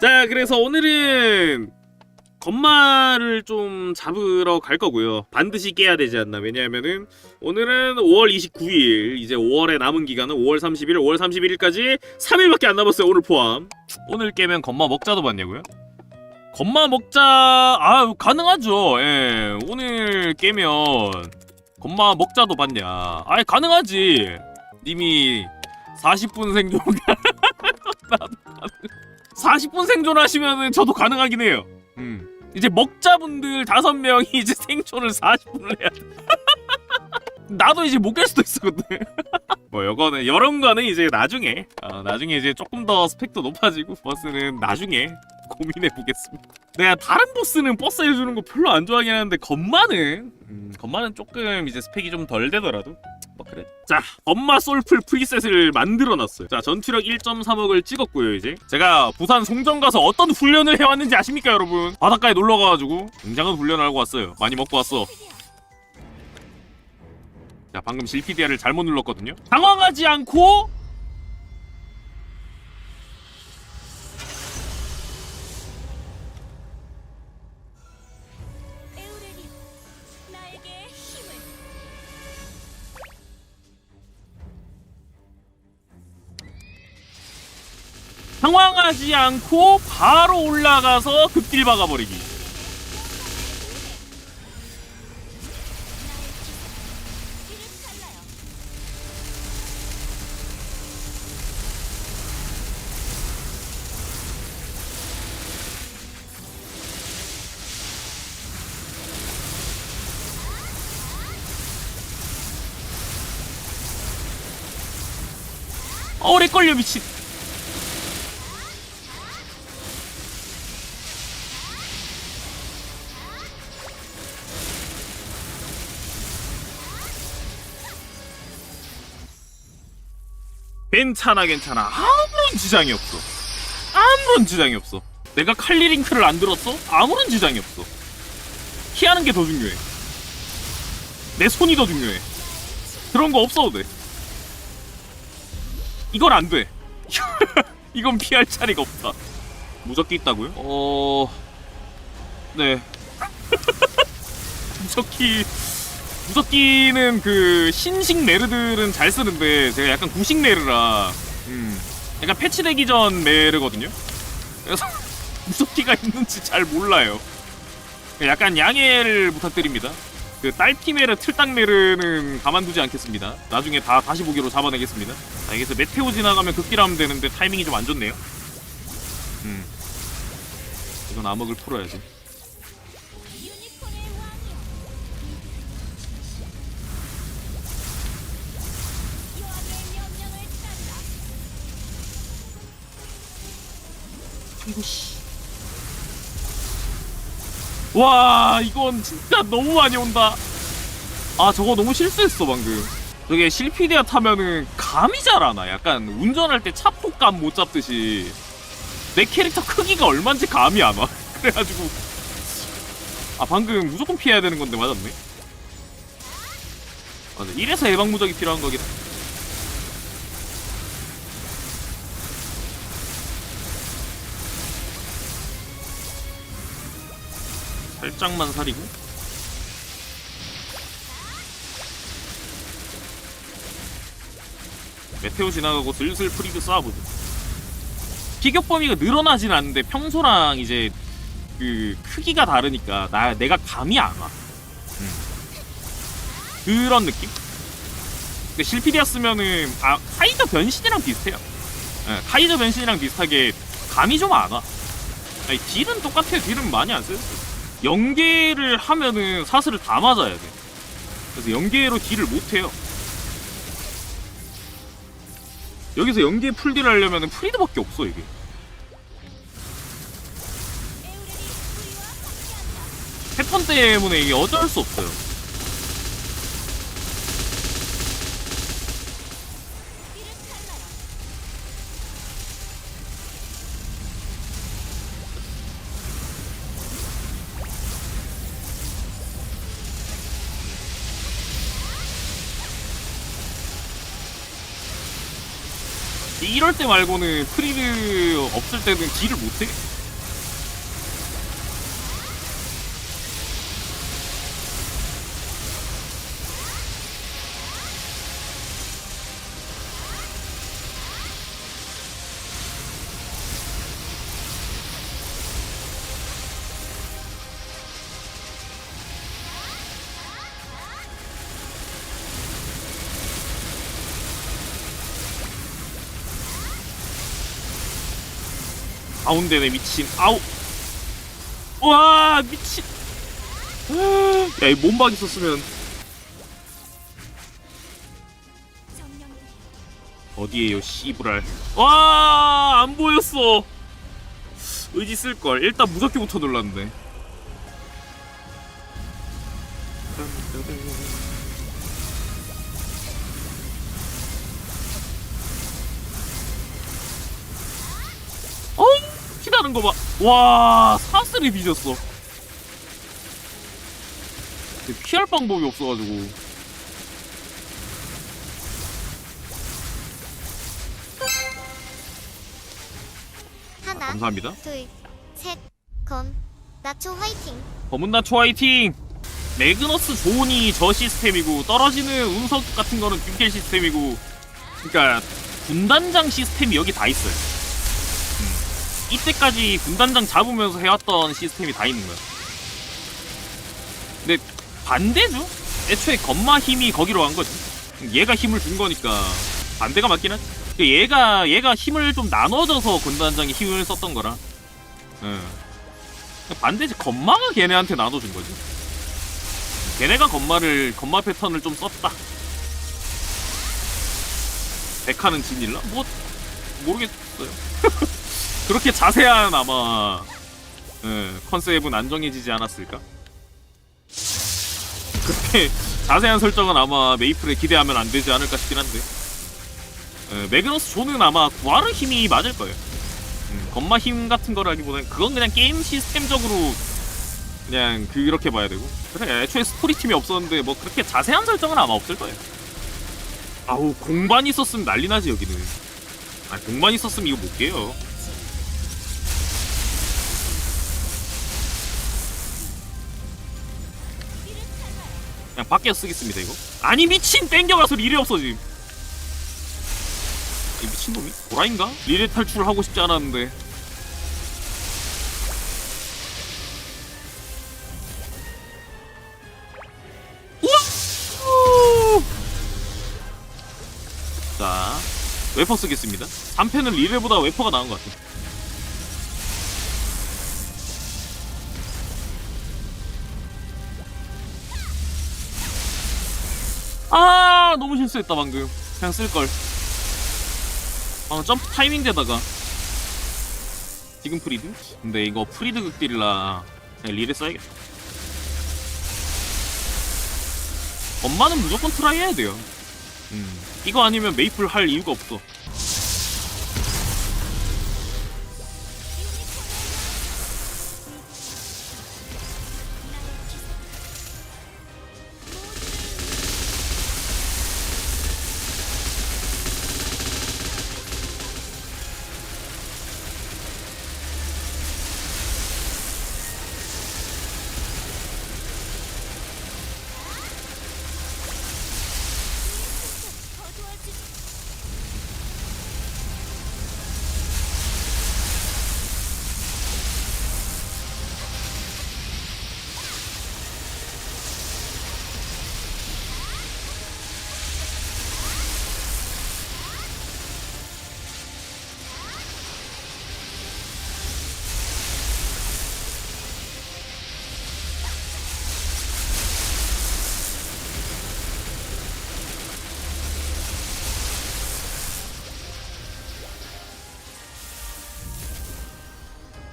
자, 그래서 오늘은 건마를 좀 잡으러 갈 거고요. 반드시 깨야 되지 않나. 왜냐하면은 오늘은 5월 29일, 이제 5월에 남은 기간은 5월 30일, 5월 31일까지 3일밖에 안 남았어요. 오늘 포함. 오늘 깨면 건마 먹자도 봤냐고요? 건마 먹자, 아 가능하죠. 예, 오늘 깨면 건마 먹자도 봤냐? 아 가능하지. 님이 40분 생존 40분 생존하시면은 저도 가능하긴 해요. 음. 이제 먹자분들 다섯 명이 이제 생존을 40분을 해야 돼. 나도 이제 못 깰 수도 근데. 뭐 이거는 이런 거는 이제 나중에 어, 나중에 이제 조금 더 스펙도 높아지고 버스는 나중에 고민해 보겠습니다. 내가 다른 보스는 버스 해주는 거 별로 안 좋아하긴 하는데 건마는 음, 건마는 조금 이제 스펙이 좀 덜 되더라도 뭐 그래. 자, 엄마 솔플 프리셋을 만들어놨어요. 자, 전투력 1.3억을 찍었고요, 이제. 제가 부산 송정 가서 어떤 훈련을 해왔는지 아십니까, 여러분? 바닷가에 놀러 가가지고 굉장한 훈련을 하고 왔어요. 많이 먹고 왔어. 자, 방금 실피디아를 잘못 눌렀거든요. 당황하지 않고 당황하지 않고 바로 올라가서 극딜 박아버리기. 길을 잘라요. 오래 걸려 미친. 괜찮아 괜찮아 아무런 지장이 없어 아무런 지장이 없어 내가 칼리링크를 안 들었어? 아무런 지장이 없어 피하는 게 더 중요해 내 손이 더 중요해 그런 거 없어도 돼 이건 안 돼. 이건 피할 자리가 없다. 무적기 있다고요? 어, 네. 무적기, 무적기는 그 신식 메르들은 잘 쓰는데 제가 약간 구식 메르라, 음, 약간 패치되기 전 메르거든요. 그래서 무적기가 있는지 잘 몰라요. 약간 양해를 부탁드립니다. 그 딸피메르, 틀딱메르는 가만두지 않겠습니다. 나중에 다 다시 보기로 잡아내겠습니다. 아, 여기서 메테오 지나가면 극딜하면 되는데 타이밍이 좀 안 좋네요. 음. 이건 암흑을 풀어야지. 이거 씨. 와, 이건 진짜 너무 많이 온다. 아, 저거 너무 실수했어, 방금. 저게 실피디아 타면은 감이 잘 안 와. 약간 운전할 때 차폭감 못 잡듯이. 내 캐릭터 크기가 얼만지 감이 안 와. 그래가지고. 아, 방금 무조건 피해야 되는 건데 맞았네. 맞아. 이래서 예방 무적이 필요한 해. 살짝만 살이고 메테오 지나가고 슬슬 프리드 쏴보죠 피격 범위가 늘어나진 않는데 평소랑 이제 그 크기가 다르니까 나 내가 감이 안 와. 음. 그런 느낌? 근데 실피디아쓰면은 아 카이저 변신이랑 비슷해요. 예, 카이저 변신이랑 비슷하게 감이 좀 안 와. 아니 딜은 똑같아요. 딜은 많이 안 써요. 연계를 하면은 사슬을 다 맞아야 돼. 그래서 연계로 딜을 못 해요. 여기서 연계 풀딜 하려면은 프리드밖에 없어 이게. 패턴 때문에 이게 어쩔 수 없어요. 이럴 때 말고는 프리드 없을 때는 딜을 못해 가운데네 미친? 아우. 와 미친. 야이 몸박 있었으면. 어디에요 씨부랄? 와 안 보였어. 의지 쓸걸. 일단 무섭게부터 놀랐는데 거 봐 와 사슬이 뒤졌어 피할 방법이 없어가지고 하나, 감사합니다 둘, 셋, 검, 나초 화이팅. 검은 나초 화이팅! 매그너스 존이 저 시스템이고 떨어지는 운석 같은 거는 균켈 시스템이고 그러니까 군단장 시스템이 여기 다 있어요 음. 이때까지 군단장 잡으면서 해왔던 시스템이 다 있는 거야 근데 반대죠? 애초에 건마 힘이 거기로 간 거지 얘가 힘을 준 거니까 반대가 맞긴 하지 그러니까 얘가 얘가 힘을 좀 나눠줘서 군단장이 힘을 썼던 거라 응. 반대지 건마가 걔네한테 나눠준 거지. 걔네가 건마를 건마 패턴을 좀 썼다. 백화는 진일라? 뭐 모르겠어요. 그렇게 자세한 아마 예, 컨셉은 안 정해지지 않았을까? 그렇게 자세한 설정은 아마 메이플에 기대하면 안 되지 않을까 싶긴 한데. 예, 매그너스 존은 아마 구하르 힘이 맞을 거예요. 음, 건마 힘 같은 거라기보다는 그건 그냥 게임 시스템적으로 그냥 그렇게 봐야 되고. 그래 애초에 스토리 팀이 없었는데 뭐 그렇게 자세한 설정은 아마 없을 거예요. 아우 공반 있었으면 난리 나지 여기는. 아 공반 있었으면 이거 못 깨요 그냥 밖에서 쓰겠습니다 이거 아니 미친 땡겨가서 릴이 없어짐 이 미친놈이? 도라인가? 리레 탈출을 하고 싶지 않았는데! 자 웨퍼 쓰겠습니다 3패는 리레보다 웨퍼가 나은 것 같아 아 너무 실수했다 방금. 그냥 쓸걸. 어, 점프 타이밍 되다가. 지금 프리드? 근데 이거 프리드 극딜이라 그냥 리레 써야겠다. 엄마는 무조건 트라이 해야 돼요. 음. 이거 아니면 메이플 할 이유가 없어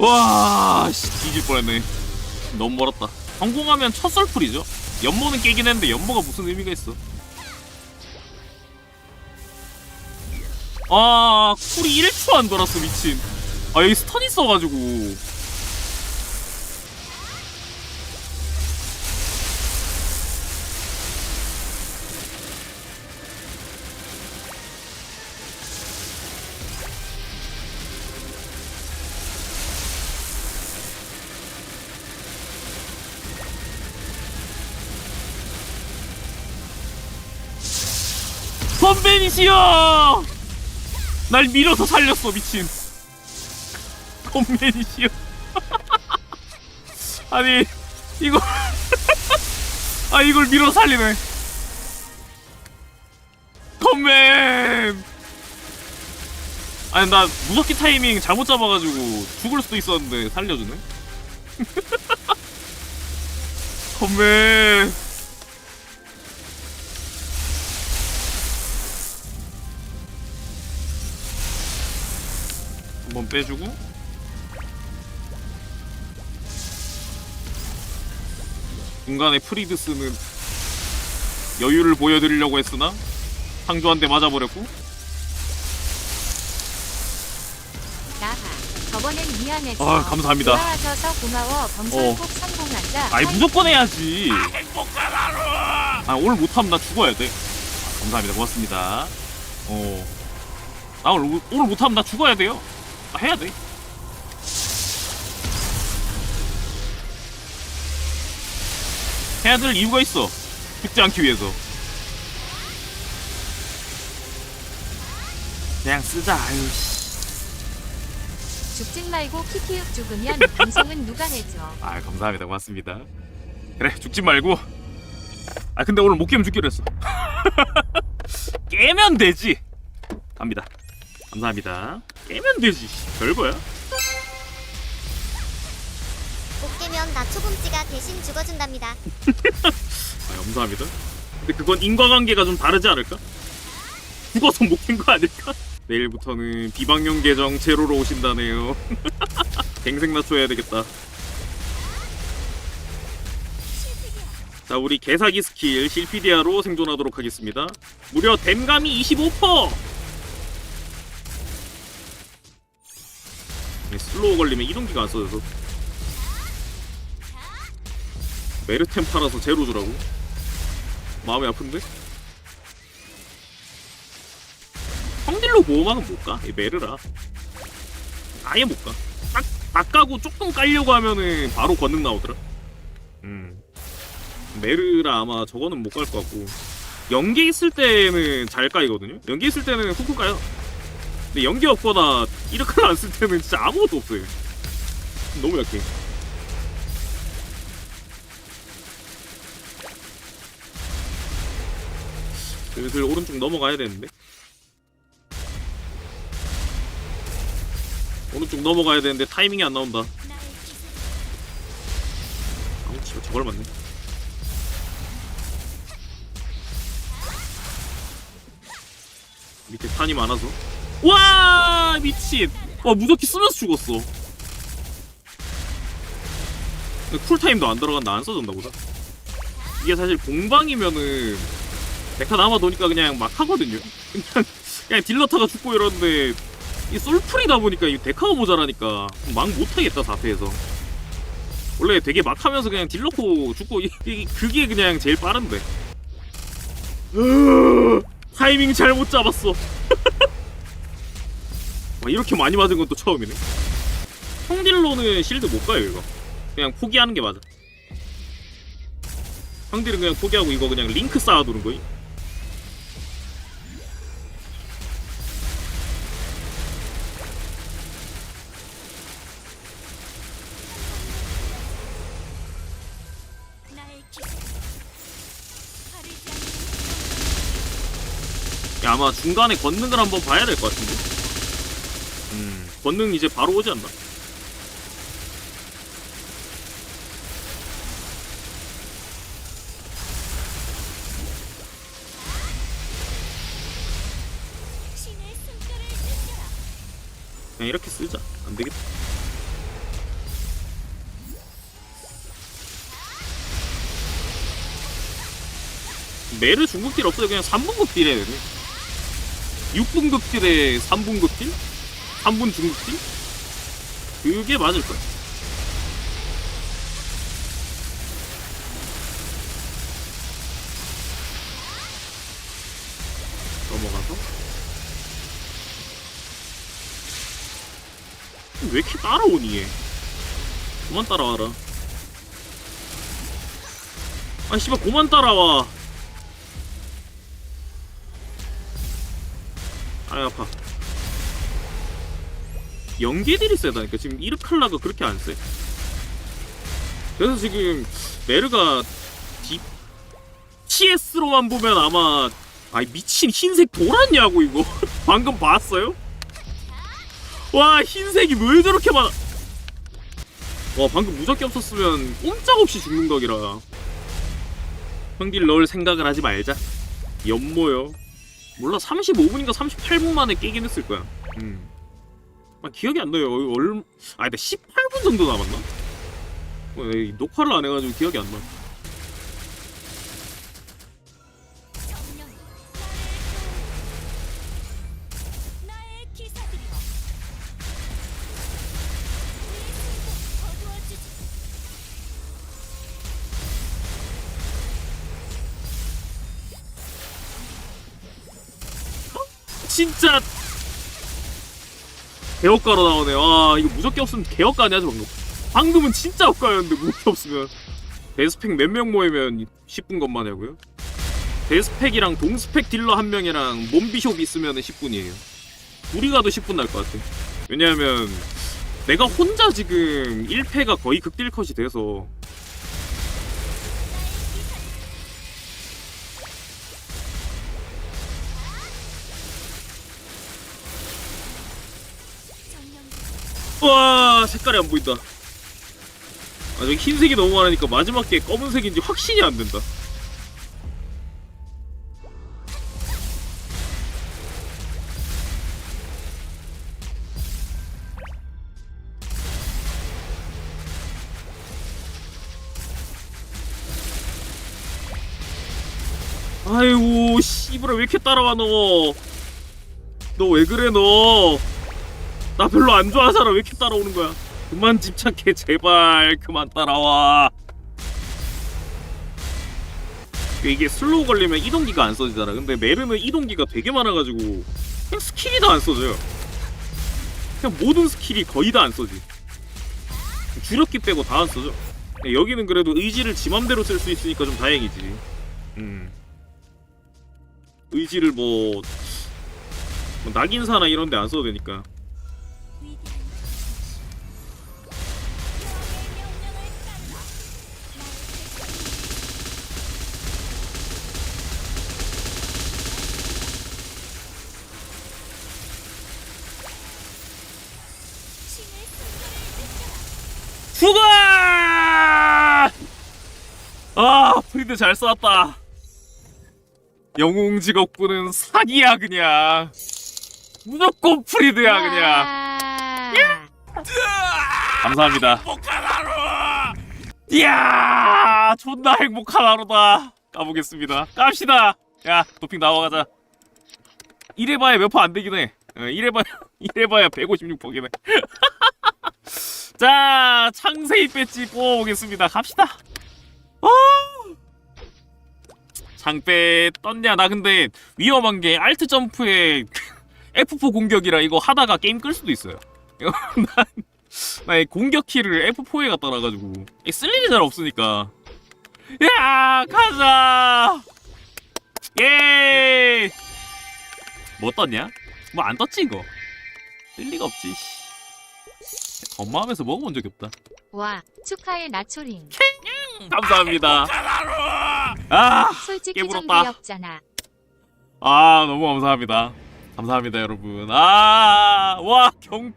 와, 씨, 뒤질 뻔했네. 너무 멀었다. 성공하면 첫 썰풀이죠. 연모는 깨긴 했는데 연모가 무슨 의미가 있어? 아, 쿨이 1초 안 돌았어, 미친. 아, 여기 스턴 있어가지고. 건벤이시여! 날 밀어서 살렸어 미친. 건벤이시여. 아니 이걸 아 이걸 밀어 살리네. 건맨 아니 나 무섭기 타이밍 잘못 잡아가지고 죽을 수도 있었는데 살려주네. 건맨 빼주고 중간에 프리드스는 여유를 보여드리려고 했으나 상조한테 맞아버렸고 나하. 저번엔 미안했어. 아, 감사합니다. 고마워. 어. 꼭 성공한다. 아이 무조건 해야지 아 오늘 못하면 나 죽어야 돼 아, 감사합니다 고맙습니다 어나 오늘, 오늘 못하면 나 죽어야 돼요 나 해야 돼. 해야 될 이유가 있어. 죽지 않기 위해서. 그냥 쓰자 아유 씨. 죽진 말고 키키윽 죽으면 방송은 누가 해줘. 아 감사합니다. 고맙습니다. 그래 죽지 말고. 아 근데 오늘 못 깨면 죽기로 했어. 깨면 되지. 갑니다. 감사합니다 깨면 되지 씨, 별거야. 못 깨면 나초 봄찌가 대신 죽어준답니다. 아 감사합니다. 근데 그건 인과관계가 좀 다르지 않을까? 죽어서 못 깬 거 아닐까? 내일부터는 비방용 계정 제로로 오신다네요. 갱생 낮춰야 되겠다. 자 우리 개사기 스킬 실피디아로 생존하도록 하겠습니다. 무려 댐감이 25% 슬로우 걸리면 이동기가 안 써져서 메르템 팔아서 제로 주라고? 마음이 아픈데? 성딜로 보호막은 못 가. 이 메르라. 아예 못 가. 딱, 딱 까고 조금 깔려고 하면은 바로 권능 나오더라. 음. 메르라 아마 저거는 못 갈 것 같고. 연계 있을 때는 잘 까이거든요? 연계 있을 때는 훅훅 까요. 근데 연계 없거나 이렇게 안쓸 때는 진짜 아무것도 없어요. 너무 약해. 슬슬 오른쪽 넘어가야 되는데 오른쪽 넘어가야 되는데 타이밍이 안 나온다 아우 씨발 저걸 맞네 밑에 탄이 많아서 와 미친 와 무적기 쓰면서 죽었어 쿨타임도 안 들어간다 안 써졌나 보다 이게 사실 공방이면은 데카 남아 도니까 그냥 막 하거든요. 그냥 그냥 딜러타가 죽고 이러는데 이 솔풀이다 보니까 이 데카가 모자라니까 막 못하겠다 4패에서. 원래 되게 막 하면서 그냥 딜러코 죽고 그게 그냥 제일 빠른데. 으, 타이밍 잘못 잡았어. 와, 이렇게 많이 맞은 건 또 처음이네. 형딜로는 실드 못 가요 이거. 그냥 포기하는 게 맞아. 형딜은 그냥 포기하고 이거 그냥 링크 쌓아두는 거임. 아마 중간에 권능을 한번 봐야 될 것 같은데. 음, 권능 이제 바로 오지 않나? 그냥 이렇게 쓰자. 안 되겠다. 메르 중국딜 없어요. 그냥 3분급 딜 해야 돼. 6분급 딜에 3분급 딜? 3분 중국딜? 그게 맞을 거야. 넘어가서? 왜 이렇게 따라오니 얘? 그만 따라와라. 아 씨발 그만 따라와. 아 아파 연계들이 세다니까 지금 이르칼라가 그렇게 안 세 그래서 지금 메르가 D... TS로만 보면 아마 아이 미친 흰색 돌았냐고 이거. 방금 봤어요? 와 흰색이 왜 저렇게 많아? 와 방금 무적기 없었으면 꼼짝없이 죽는 각이라. 형딜 넣을 생각을 하지 말자. 연모요. 몰라 35분인가 38분 만에 깨긴 했을 거야. 음. 아, 기억이 안 나요 얼... 아 근데 18분 정도 남았나? 어, 녹화를 안 해가지고 기억이 안 나. 개업가로 나오네. 아 이거 무적기 없으면 개업가 아니야 방금. 방금은 진짜 업가였는데 무적기 없으면 데스펙 몇 명 모이면 10분 건만하고요. 데스펙이랑 동스펙 딜러 한 명이랑 몸비숍 있으면 10분이에요. 우리 가도 10분 날 것 같아. 왜냐하면 내가 혼자 지금 1패가 거의 극딜컷이 돼서 와 색깔이 안 보인다. 아 저기 흰색이 너무 많으니까 마지막 게 검은색인지 확신이 안 된다. 아이고 씨부라 왜 이렇게 따라와 너? 너 왜 그래 너? 나 별로 안 좋아하잖아 왜 이렇게 따라오는 거야? 그만 집착해 제발. 그만 따라와. 이게 슬로우 걸리면 이동기가 안 써지잖아. 근데 메르는 이동기가 되게 많아가지고 그냥 스킬이 다 안 써져요. 그냥 모든 스킬이 거의 다 안 써지. 주력기 빼고 다 안 써져. 여기는 그래도 의지를 지 맘대로 쓸 수 있으니까 좀 다행이지. 음. 의지를 뭐, 뭐 낙인사나 이런 데 안 써도 되니까 죽어! 아, 프리드 잘 쏘았다. 영웅 직업군은 사기야 그냥. 무조건 프리드야 그냥. 감사합니다. 행복한 하루. 이야, 존나 행복한 하루다. 까보겠습니다. 깝시다. 야, 도핑 나와가자. 이래봐야 몇 퍼 안 되긴 해. 어, 이래봐야 이래봐야 156퍼긴 해. 자, 창세이 배지 뽑아보겠습니다. 갑시다. 어! 장배 떴냐? 나 근데 위험한 게 알트 점프에 F4 공격이라 이거 하다가 게임 끌 수도 있어요. 난, 나의 공격 키를 F4에 갖다 놔가지고 쓸 일이 잘 없으니까. 야, 가자. 예. 뭐 떴냐? 뭐 안 떴지 이거. 뜰 리가 없지. 씨. 엄마하면서 먹어본 적이 없다. 와 축하해 나초링 감사합니다. 아, 솔직히 좀 깨물었다. 귀엽잖아 아 너무 감사합니다. 감사합니다 여러분. 아, 와 경구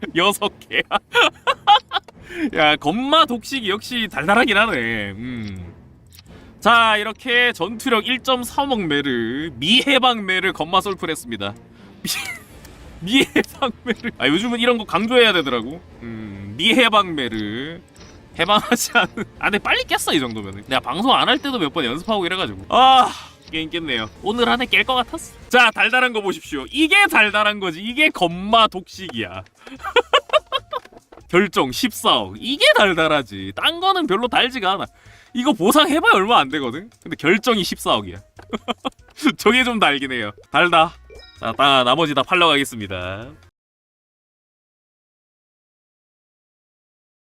여섯 개. 야 건마 독식이 역시 달달하긴 하네. 음. 자 이렇게 전투력 1.3억 메르 미해방 메르 건마 솔플했습니다. 미, 미해방 메르. 아 요즘은 이런 거 강조해야 되더라고. 음, 미해방 메르. 해방하지 않은. 아 근데 빨리 깼어 이 정도면은. 내가 방송 안 할 때도 몇 번 연습하고 이래가지고. 아 게임 깼네요. 오늘 안에 깰 것 같았어. 자 달달한 거 보십시오. 이게 달달한 거지. 이게 건마 독식이야. 결정 14억. 이게 달달하지. 딴 거는 별로 달지가 않아. 이거 보상해봐야 얼마 안 되거든. 근데 결정이 14억이야. 저게 좀 달긴 해요. 달다. 자, 나, 나머지 다 팔러 가겠습니다.